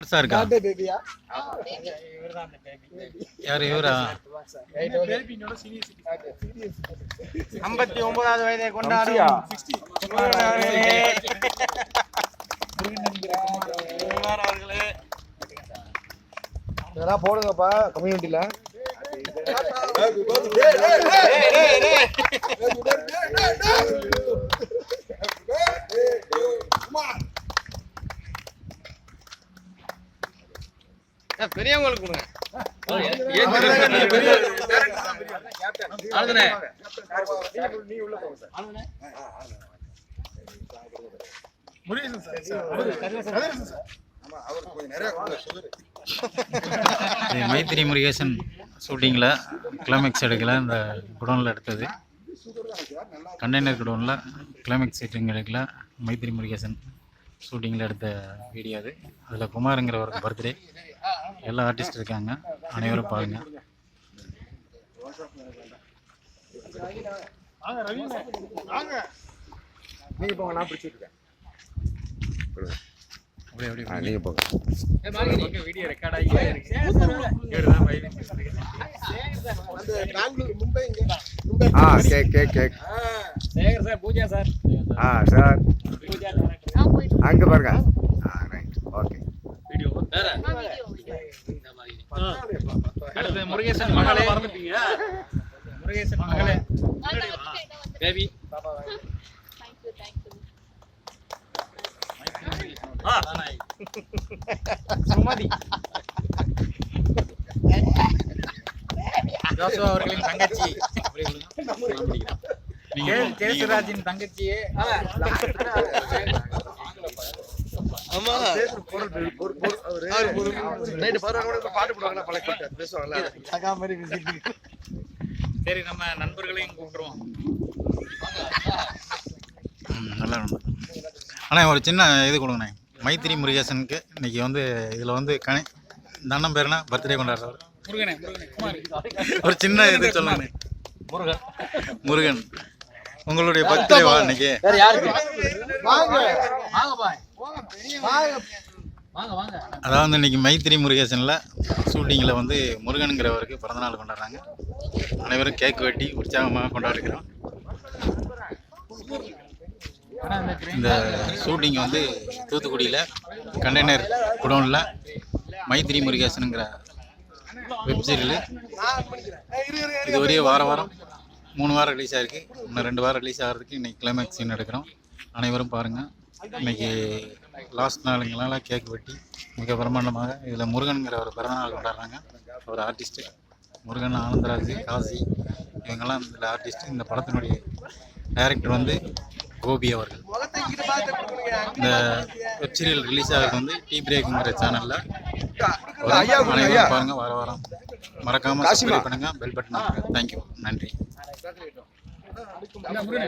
பெருசா இருக்கா? பேபியா யாரு இவரா? ஐம்பத்தி ஒன்பதாவது வயதை கொண்டாடும். குமார் அவர்களே இதெல்லாம் போடுங்கப்பா கம்யூனிட்டில பெரியவங்களுக்கு கொடுங்க. இது மைத்திரி முருகேசன் ஷூட்டிங்கில் கிளைமேக்ஸ் எடுக்கல இந்த குடோனில் எடுத்தது. கண்டெய்னர் குடோனில் கிளைமேக்ஸ் ஷூட்டிங் எடுக்கல மைத்திரி முருகேசன். ஷூட்டிங்கில் எடுத்த வீடியோ அது. அதில் குமாருங்கிறவருக்கு பர்த்டே. எல்லா ஆர்டிஸ்ட் இருக்காங்க. அனைவரும் பாருங்கள் நீங்க போங்க நான் நீங்க போங்க. ஆ cake cake cake. Sekar sir Pooja sir. ஆ சார். அங்க பாருங்க. ஆ ரைட் ஓகே. அடுத்து முருகேசன் மகளே முருகேசன் மகளே. பேபி சுமதி. ஜோசுவா அவர்களின் தங்கச்சி. கேசுராஜின் தங்கச்சியே. சரி நம்ம நண்பர்களையும் கூப்பிடுவோம். நல்லா அண்ணா ஒரு சின்ன இது கொடுங்கண்ணே. மைத்திரி முருகேசனுக்கு இன்னைக்கு வந்து இதில் வந்து கணி அண்ணன் பேருனா பர்த்டே கொண்டாடுறவர். முருகனே ஒரு சின்ன இது சொல்லுங்க. முருகன் முருகன். உங்களுடைய பர்த்டே வா இன்னைக்கு. வாங்க. வாங்க பாய் வாங்க. வாங்க வாங்க. அதாவது இன்னைக்கு மைத்திரி முருகேசனில் ஷூட்டிங்கில் வந்து முருகனுங்கிறவருக்கு பிறந்தநாள் கொண்டாடுறாங்க. அனைவரும் கேக் வெட்டி உற்சாகமாக கொண்டாடுகிறோம். இந்த ஷூட்டிங் வந்து தூத்துக்குடியில் கண்டெய்னர் குடோனில் மைத்திரி முருகேசனுங்கிற வெப் சீரியல் இது ஒரே வார வாரம். மூணு வாரம் ரிலீஸ் ஆயிருக்கு. இன்னும் ரெண்டு வாரம் ரிலீஸ் ஆகிறதுக்கு இன்னைக்கு கிளைமேக்ஸ் சீன் எடுக்கிறோம். அனைவரும் பாருங்கள் இன்னைக்கு லாஸ்ட் நாளுங்களால கேக் வெட்டி மிக பிரம்மாண்டமாக இதில் முருகனுங்கிற ஒரு பிறந்தநாள் கொண்டாடுறாங்க. ஒரு ஆர்டிஸ்ட்டு முருகன் ஆனந்தராஜ் காசி இவங்கெல்லாம் இதில் ஆர்டிஸ்ட்டு இந்த படத்தினுடைய டைரக்டர் வந்து கோபி அவர்கள். இந்த வெப் சீரியல் ரிலீஸ் ஆகிறது வந்து டீ பிரேக்குங்கிற சேனலில் அனைவரும் பாருங்க வார வாரம். மறக்காம சப்ஸ்கிரைப் பண்ணுங்க பெல் பட்டன் தேங்க்யூ நன்றி.